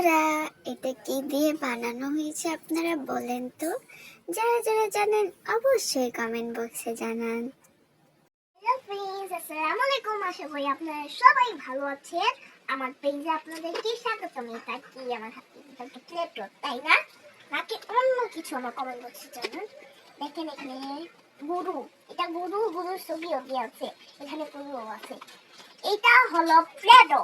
বন্ধুরা, এটা কি দিয়ে বানানো হয়েছে আপনারা বলেন তো? যারা যারা জানেন, অবশ্যই কমেন্ট বক্সে জানান। আসসালামু আলাইকুম। আশা করি আপনারা সবাই ভালো আছেন। আমার পেজে আপনাদেরকে এটা আমার হাতে প্লেট তাই না? নাকি অন্য কিছু আমার কমেন্ট বক্সে জানান। দেখেন এখানে গরু, এটা গরু, গরুর ছবিও দিয়ে আছে। এখানে গরুও আছে। এটা হলো প্লেটো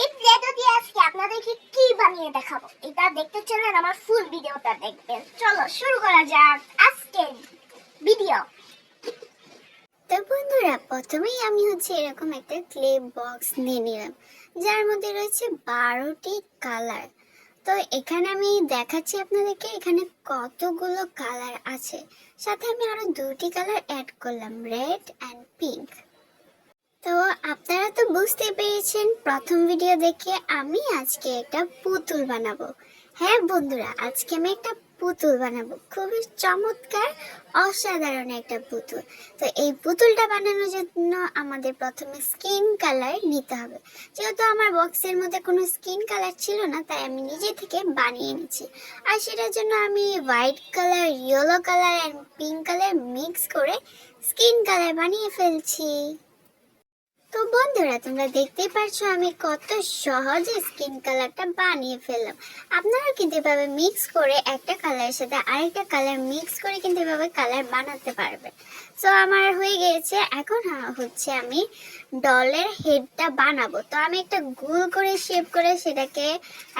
এই প্লেটো দিয়ে আজকে আপনাদেরকে কি বানিয়ে দেখাবো? এটা দেখতে চলেন আমার ফুল ভিডিওটা দেখবেন। চলো শুরু করা যাক আজকের ভিডিও তো বন্ধুরা, প্রথমেই আমি হচ্ছে এরকম একটা ক্লে বক্স নিয়ে নিলাম, যার মধ্যে রয়েছে বারোটি কালার তো এখানে আমি দেখাচ্ছি আপনাদেরকে এখানে কতগুলো কালার আছে। সাথে আমি আরও দুটি কালার অ্যাড করলাম রেড অ্যান্ড পিঙ্ক তো আপনারা তো বুঝতে পেরেছেন, প্রথম ভিডিও দেখে আমি আজকে একটা পুতুল বানাবো। হ্যাঁ বন্ধুরা, আজকে আমি একটা পুতুল বানাবো। খুবই চমৎকার, অসাধারণ একটা পুতুল। তো এই পুতুলটা বানানোর জন্য আমাদের প্রথমে স্কিন কালার নিতে হবে। যেহেতু আমার বক্সের মধ্যে কোনো স্কিন কালার ছিল না, তাই আমি নিজে থেকে বানিয়ে নিচ্ছি। আর সেটার জন্য আমি white colour yellow colour and pink colour mix করে স্কিন কালার বানিয়ে ফেলছি। তো বন্ধুরা, তোমরা দেখতেই পারছ আমি কত সহজে স্কিন কালারটা বানিয়ে ফেললাম। আপনারা কিন্তু এভাবে মিক্স করে একটা কালারের সাথে আরেকটা কালার মিক্স করে কিন্তু এভাবে কালার বানাতে পারবে। তো আমার হয়ে গিয়েছে, এখন হচ্ছে আমি ডলের হেডটা বানাবো। তো আমি একটা গোল করে শেপ করে সেটাকে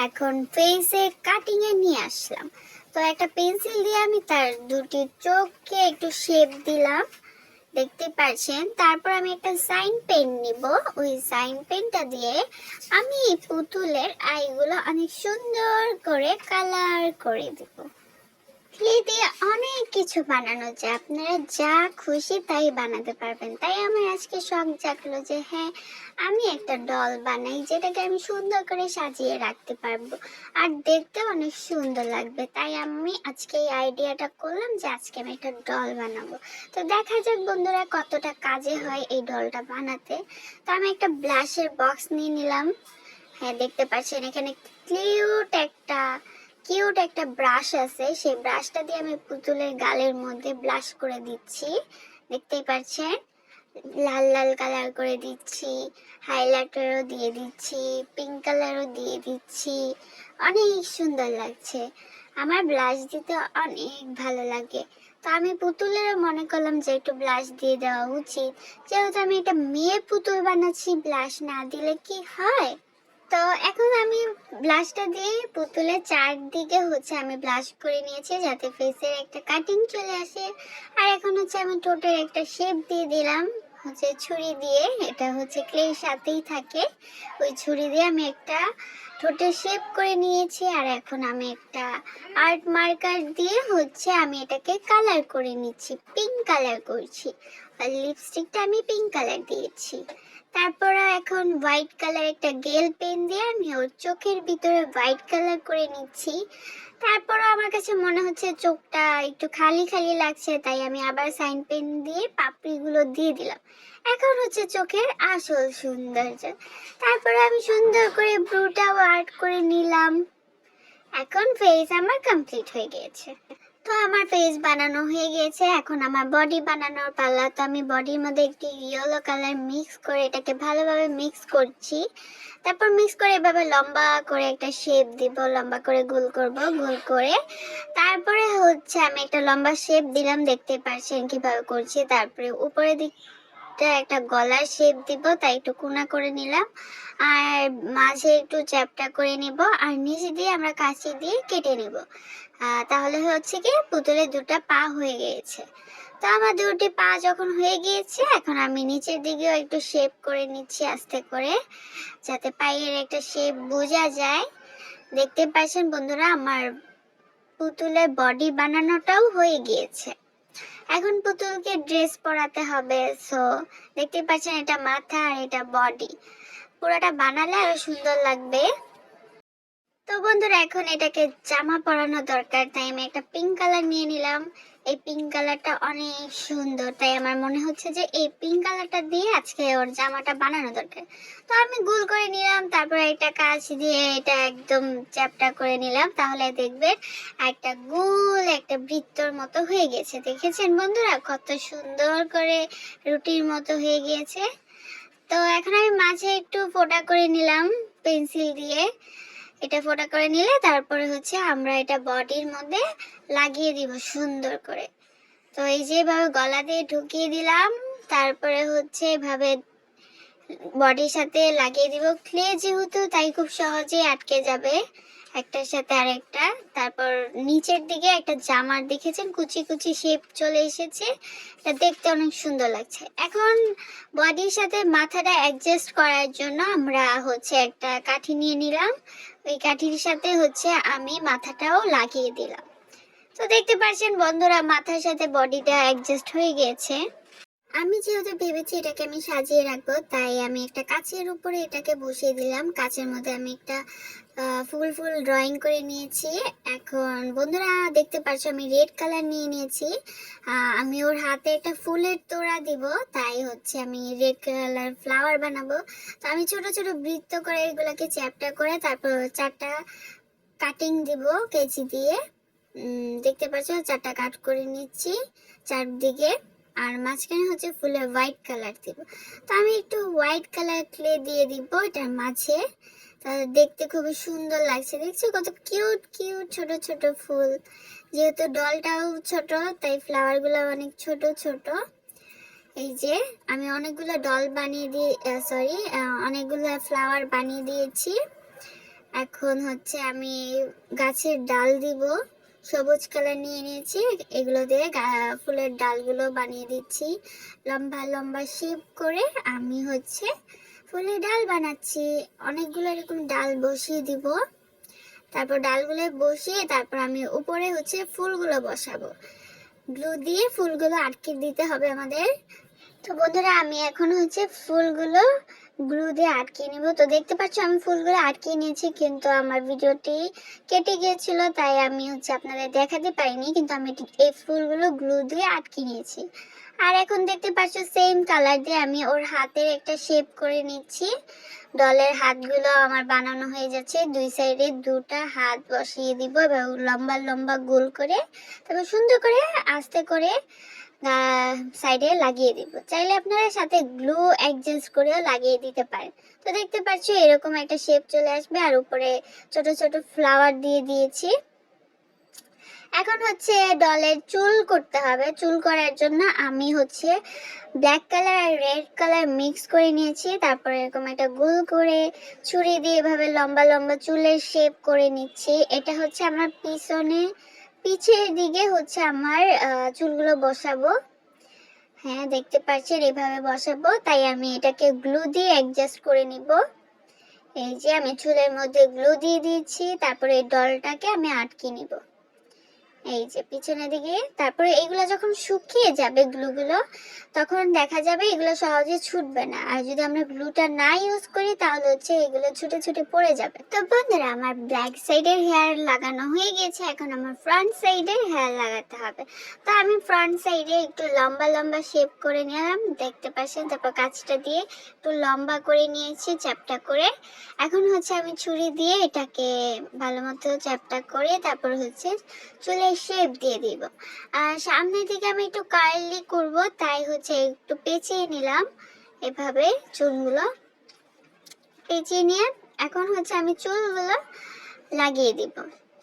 এখন ফেসে কাটিংয়ে নিয়ে আসলাম। তো একটা পেন্সিল দিয়ে আমি তার দুটি চোখকে একটু শেপ দিলাম। দেখতে পাচ্ছেন। তারপর আমি একটা সাইন পেন নিব। ওই সাইন পেনটা দিয়ে আমি এই পুতুলের আইগুলো অনেক সুন্দর করে কালার করে দেব। দিয়ে অনেক কিছু বানানো যায়। আপনারা যা খুশি তাই বানাতে পারবেন। তাই আমার আজকে শখ জাগলো যে হ্যাঁ আমি একটা ডল বানাই, যেটাকে আমি সুন্দর করে সাজিয়ে রাখতে পারব। আর দেখতে অনেক সুন্দর লাগবে। তাই আমি আজকে এই আইডিয়াটা করলাম যে, আজকে আমি একটা ডল বানাবো। তো দেখা যাক বন্ধুরা কতটা কাজে হয় এই ডলটা বানাতে। তো আমি একটা ব্লাশের বক্স নিয়ে নিলাম। হ্যাঁ দেখতে পাচ্ছেন এখানে কিউট একটা কিউট একটা ব্রাশ আছে। সেই ব্রাশটা দিয়ে আমি পুতুলের গালের মধ্যে ব্লাশ করে দিচ্ছি। দেখতেই পাচ্ছেন? লাল লাল কালার করে দিচ্ছি। হাইলাইটারও দিয়ে দিচ্ছি। পিঙ্ক কালারও দিয়ে দিচ্ছি। অনেক সুন্দর লাগছে। আমার ব্লাশ দিতে অনেক ভালো লাগে। তো আমি পুতুলেরও মনে করলাম যে একটু ব্লাশ দিয়ে দেওয়া উচিত। যেহেতু আমি একটা মেয়ে পুতুল বানাচ্ছি ব্লাশ না দিলে কি হয়? তো এখন আমি ব্লাশটা দিয়ে পুতুলের চারদিকে হচ্ছে আমি ব্লাশ করে নিয়েছি, যাতে ফেসের একটা কাটিং চলে আসে। আর এখন হচ্ছে আমি টোটাল একটা শেপ দিয়ে দিলাম, হচ্ছে ছুরি দিয়ে। এটা হচ্ছে ক্লের সাথেই থাকে। ওই ছুরি দিয়ে আমি একটা ঠোঁটে শেপ করে নিয়েছি, আর এখন আমি একটা আর্ট মার্কার দিয়ে হচ্ছে আমি এটাকে কালার করে নিচ্ছি পিঙ্ক কালার করছি। আর লিপস্টিকটা আমি পিঙ্ক কালার দিয়েছি। তারপর এখন হোয়াইট কালার একটা গেল পেন দিয়ে আমি ওর চোখের ভিতরে হোয়াইট কালার করে নিচ্ছি। তারপরও আমার কাছে মনে হচ্ছে চোখটা একটু খালি খালি লাগছে, তাই আমি আবার সাইন পেন দিয়ে পাপড়িগুলো দিয়ে দিলাম। এখন হচ্ছে চোখের আসল সৌন্দর্য। তারপরে আমি সুন্দর করে ব্রুটাও আর্ট করে নিলাম। এখন ফেস আমার কমপ্লিট হয়ে গিয়েছে। তো আমার ফেস বানানো হয়ে গিয়েছে, এখন আমার বডি বানানোর পালা। তো আমি বডির মধ্যে একটি ইয়েলো কালার মিক্স করে এটাকে ভালোভাবে মিক্স করছি। তারপর মিক্স করে এভাবে লম্বা করে একটা শেপ দিব, লম্বা করে গোল করব, গোল করে। তারপরে হচ্ছে আমি একটা লম্বা শেপ দিলাম, দেখতে পাচ্ছেন কীভাবে করছি। তারপরে উপরে দিকটা একটা গলার শেপ দিব, তাই একটু কোনা করে নিলাম। আর মাঝে একটু চ্যাপটা করে নিব, আর নিচে দিয়ে আমরা কাঁচি দিয়ে কেটে নিব। তাহলে হচ্ছে কি পুতুলের দুটো পা হয়ে গিয়েছে। তো আমার দুটি পা যখন হয়ে গিয়েছে, এখন আমি নিচের দিকেও একটু শেপ করে নিচ্ছি আস্তে করে, যাতে পায়ের একটা শেপ বোঝা যায়। দেখতে পাচ্ছেন বন্ধুরা, আমার পুতুলের বডি বানানোটাও হয়ে গিয়েছে। এখন পুতুলকে ড্রেস পরাতে হবে সো দেখতে পাচ্ছেন এটা মাথা আর এটা বডি পুরোটা বানালে আরও সুন্দর লাগবে। তো বন্ধুরা, এখন এটাকে জামা পরানো দরকার। তাই আমি একটা পিঙ্ক কালার নিয়ে নিলাম। এই পিঙ্ক কালারটা অনেক সুন্দর। তাই আমার মনে হচ্ছে যে এই পিঙ্ক কালারটা দিয়ে আজকে ওর জামাটা বানানো দরকার। তো আমি গোল করে নিলাম, তারপর একটা কাজ দিয়ে এটা একদম চ্যাপটা করে নিলাম। তাহলে দেখবেন একটা গোল একটা বৃত্তর মতো হয়ে গেছে। দেখেছেন বন্ধুরা? কত সুন্দর করে রুটির মতো হয়ে গিয়েছে। তো এখন আমি মাঝে একটু ফোটা করে নিলাম, পেন্সিল দিয়ে। এটা ফোটা করে নিলে তারপরে হচ্ছে আমরা এটা বডির মধ্যে লাগিয়ে দিব সুন্দর করে। তো এই যে এভাবে গলা দিয়ে ঢুকিয়ে দিলাম, তারপরে হচ্ছে এভাবে বডির সাথে লাগিয়ে দিব। ক্লে যেহেতু তাই খুব সহজেই আটকে যাবে একটার সাথে আরেকটা। তারপর নিচের দিকে একটা জামার দেখেছেন? কুচি কুচি শেপ চলে এসেছে। এটা দেখতে অনেক সুন্দর লাগছে। এখন বডির সাথে মাথাটা অ্যাডজাস্ট করার জন্য আমরা হচ্ছে একটা কাঠি নিয়ে নিলাম। ওই কাঠির সাথে হচ্ছে আমি মাথাটাও লাগিয়ে দিলাম। তো দেখতে পাচ্ছেন বন্ধুরা, মাথার সাথে বডিটা অ্যাডজাস্ট হয়ে গেছে। আমি যেহেতু ভেবেছি এটাকে আমি সাজিয়ে রাখব, তাই আমি একটা কাচের উপরে এটাকে বসিয়ে দিলাম। কাচের মধ্যে আমি একটা ফুল ফুল ড্রয়িং করে নিয়েছি। এখন বন্ধুরা দেখতে পাচ্ছ, আমি রেড কালার নিয়ে নিয়েছি। আমি ওর হাতে একটা ফুলের তোড়া দিব, তাই হচ্ছে আমি রেড কালার ফ্লাওয়ার বানাবো। তো আমি ছোট ছোট বৃত্ত করে এগুলোকে চ্যাপটা করে তারপর চারটা কাটিং দিব কেচি দিয়ে। দেখতে পাচ্ছ, চারটা কাট করে নিচ্ছি চারদিকে। আর মাঝখানে হচ্ছে ফুলের হোয়াইট কালার দিব। তো আমি একটু হোয়াইট কালার ক্লে দিয়ে দিব, এটার মাঝে। দেখতে খুবই সুন্দর লাগছে। দেখছ কত কিউট কিউট ছোট ছোট ফুল। যেহেতু ডলটাও ছোট, তাই ফ্লাওয়ারগুলো অনেক ছোট ছোট। এই যে আমি অনেকগুলো ডল বানিয়ে দিয়ে সরি অনেকগুলো ফ্লাওয়ার বানিয়ে দিয়েছি। এখন হচ্ছে আমি গাছের ডাল দিব। সবুজ কালার নিয়ে নিয়েছি। এগুলো দিয়ে ফুলের ডালগুলো বানিয়ে দিচ্ছি। লম্বা লম্বা শেপ করে আমি হচ্ছে ফুলের ডাল বানাচ্ছি। অনেকগুলো এরকম ডাল বসিয়ে দিব। তারপর ডালগুলো বসিয়ে তারপর আমি উপরে হচ্ছে ফুলগুলো বসাবো। গ্লু দিয়ে ফুলগুলো আটকে দিতে হবে আমাদের। তো বন্ধুরা, আমি এখন হচ্ছে ফুলগুলো গ্লু দিয়ে আটকে নিব। তো দেখতে পাচ্ছ, আমি ফুলগুলো আটকে নিয়েছি, কিন্তু আমার ভিডিওটি কেটে গিয়েছিল, তাই আমি হচ্ছে আপনাদের দেখাতে পারিনি, কিন্তু আমি এই ফুলগুলো গ্লু দিয়ে আটকে নিয়েছি। আর এখন দেখতে পাচ্ছ সেম কালার দিয়ে আমি ওর হাতের একটা শেপ করে নিচ্ছি। ডলের হাতগুলো আমার বানানো হয়ে যাচ্ছে, দুই সাইডে দুটা হাত বসিয়ে দিব এবং লম্বা লম্বা গোল করে, তারপর সুন্দর করে আস্তে করে সাইডে লাগিয়ে দিব। চাইলে আপনারা সাথে গ্লু অ্যাডজাস্ট করেও লাগিয়ে দিতে পারেন। তো দেখতে পাচ্ছ এরকম একটা শেপ চলে আসবে আর উপরে ছোট ছোট ফ্লাওয়ার দিয়ে দিয়েছি। এখন হচ্ছে ডলের চুল করতে হবে। চুল করার জন্য আমি হচ্ছে ব্ল্যাক কালার আর রেড কালার মিক্স করে নিয়েছি। তারপরে এরকম একটা গোল করে ছুরি দিয়ে এভাবে লম্বা লম্বা চুলের শেপ করে নিচ্ছি। এটা হচ্ছে আমার পিছনে পিছের দিকে হচ্ছে আমার চুলগুলো বসাবো। হ্যাঁ দেখতে পাচ্ছেন, এভাবে বসাবো। তাই আমি এটাকে গ্লু দিয়ে অ্যাডজাস্ট করে নিব। এই যে আমি চুলের মধ্যে গ্লু দিয়ে দিয়েছি, তারপরে এই ডলটাকে আমি আটকে নিব। এই যে পিছনের দিকে, তারপরে এগুলো যখন শুকিয়ে যাবে গ্লুগুলো, তখন দেখা যাবে এগুলো সহজে ছুটবে না। আর যদি আমরা গ্লুটা না ইউজ করি, তাহলে হচ্ছে এগুলো ছুটে ছুটে পড়ে যাবে। তো বন্ধুরা, আমার ব্ল্যাক সাইডের হেয়ার লাগানো হয়ে গেছে এখন আমার ফ্রন্ট সাইডের হেয়ার লাগাতে হবে। তো আমি ফ্রন্ট সাইডে একটু লম্বা লম্বা শেপ করে নিলাম। দেখতে পাচ্ছেন? তারপর কাজটা দিয়ে একটু লম্বা করে নিয়েছি, চ্যাপটা করে। এখন হচ্ছে আমি ছুরি দিয়ে এটাকে ভালো মতো চ্যাপটা করে, তারপর হচ্ছে চুলের শেপ দিয়ে দিব। আর সামনে থেকে আমি একটু কার্লি করব, তাই হচ্ছে একটু পেঁচিয়ে নিলাম। এভাবে চুলগুলো পেঁচিয়ে নিয়ে এখন হচ্ছে আমি চুলগুলো লাগিয়ে দিব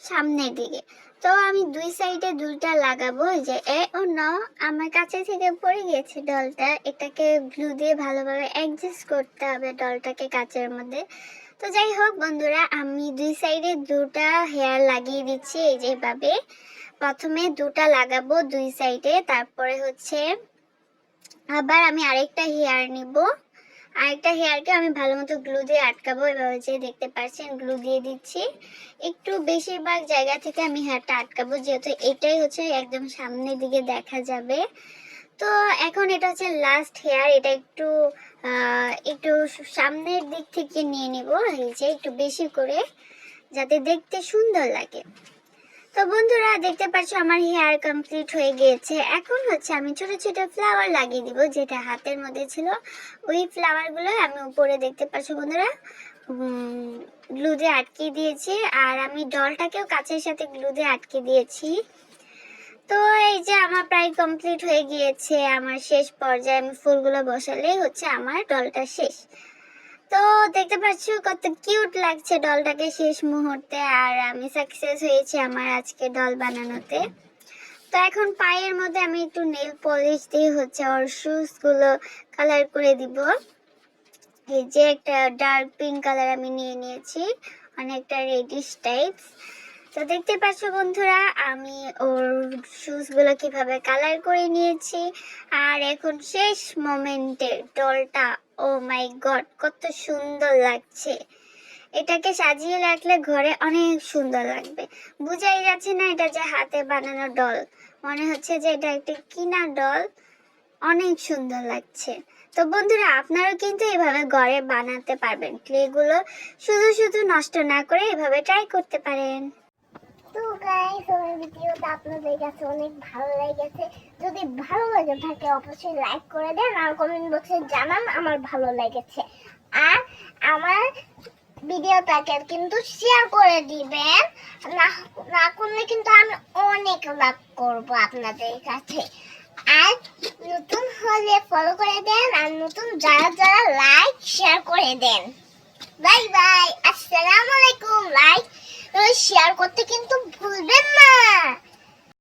সামনের দিকে। তো আমি দুই সাইডে দুইটা লাগাবো যে এ ও ন, আমার কাছে থেকে পড়ে গেছে ডলটা এটাকে গ্লু দিয়ে ভালোভাবে অ্যাডজাস্ট করতে হবে ডলটাকে কাচের মধ্যে। তো যাই হোক বন্ধুরা, আমি দুই সাইডে দুটা হেয়ার লাগিয়ে দিচ্ছি, এই যেভাবে প্রথমে দুটা লাগাবো দুই সাইডে, তারপরে হচ্ছে আবার আমি আরেকটা হেয়ার নিব। আরেকটা হেয়ারকে আমি ভালো মতো গ্লু দিয়ে আটকাবো, এভাবে যে দেখতে পাচ্ছেন গ্লু দিয়ে দিচ্ছি। একটু বেশিরভাগ জায়গা থেকে আমি হেয়ারটা আটকাবো, যেহেতু এটাই হচ্ছে একদম সামনের দিকে দেখা যাবে। তো এখন এটা হচ্ছে লাস্ট হেয়ার এটা একটু একটু সামনের দিক থেকে নিয়ে নিব, এই যে একটু বেশি করে, যাতে দেখতে সুন্দর লাগে। তো বন্ধুরা, দেখতে পাচ্ছ আমার হেয়ার কমপ্লিট হয়ে গিয়েছে। এখন হচ্ছে আমি ছোট ছোট ফ্লাওয়ার লাগিয়ে দিব, যেটা হাতের মধ্যে ছিল। ওই ফ্লাওয়ারগুলো আমি উপরে দেখতে পাচ্ছ বন্ধুরা গ্লু দিয়ে আটকে দিয়েছি। আর আমি ডলটাকেও কাছের সাথে গ্লু দিয়ে আটকে দিয়েছি। তো এই যে আমার প্রায় কমপ্লিট হয়ে গিয়েছে, আমার শেষ পর্যায়ে আমি ফুলগুলো বসালেই হচ্ছে আমার ডলটা শেষ। তো দেখতে পাচ্ছ কত কিউট লাগছে ডলটাকে শেষ মুহূর্তে, আর আমি সাকসেস হয়েছি আমার আজকে ডল বানানোতে। তো এখন পায়ের মধ্যে আমি একটু নেল পলিশ দিয়ে হচ্ছে ওর শুজগুলো কালার করে দিব। এই যে একটা ডার্ক পিঙ্ক কালার আমি নিয়ে নিয়েছি, অনেকটা রেডিশ টাইপস তো দেখতে পাচ্ছ বন্ধুরা, আমি ওর শুজগুলো কীভাবে কালার করে নিয়েছি, আর এখন শেষ মোমেন্টে ডলটা ও মাই গড কত সুন্দর লাগছে। এটাকে সাজিয়ে রাখলে ঘরে অনেক সুন্দর লাগবে। বুঝাই যাচ্ছে না এটা যে হাতে বানানো ডল মনে হচ্ছে যে এটা একটা কিনা ডল অনেক সুন্দর লাগছে। তো বন্ধুরা, আপনারাও কিন্তু এভাবে ঘরে বানাতে পারবেন। ক্লেগুলো শুধু শুধু নষ্ট না করে এভাবে ট্রাই করতে পারেন। তো গাইস আমার ভিডিওটা আপনাদের কাছে অনেক ভালো লেগেছে। যদি ভালো থাকে, অবশ্যই লাইক করে দেন আর কমেন্ট বক্সে জানান আমার ভালো লেগেছে। আর আমার ভিডিওটাকে কিন্তু শেয়ার করে দিবেন। না না করলে কিন্তু আমি অনেক লাভ করব আপনাদের কাছে। আর নতুন হলে ফলো করে দেন আর নতুন যারা যারা লাইক শেয়ার করে দেন। বাই বাই আসসালামু আলাইকুম লাইক শেয়ার করতে কিন্তু ভুলবেন না।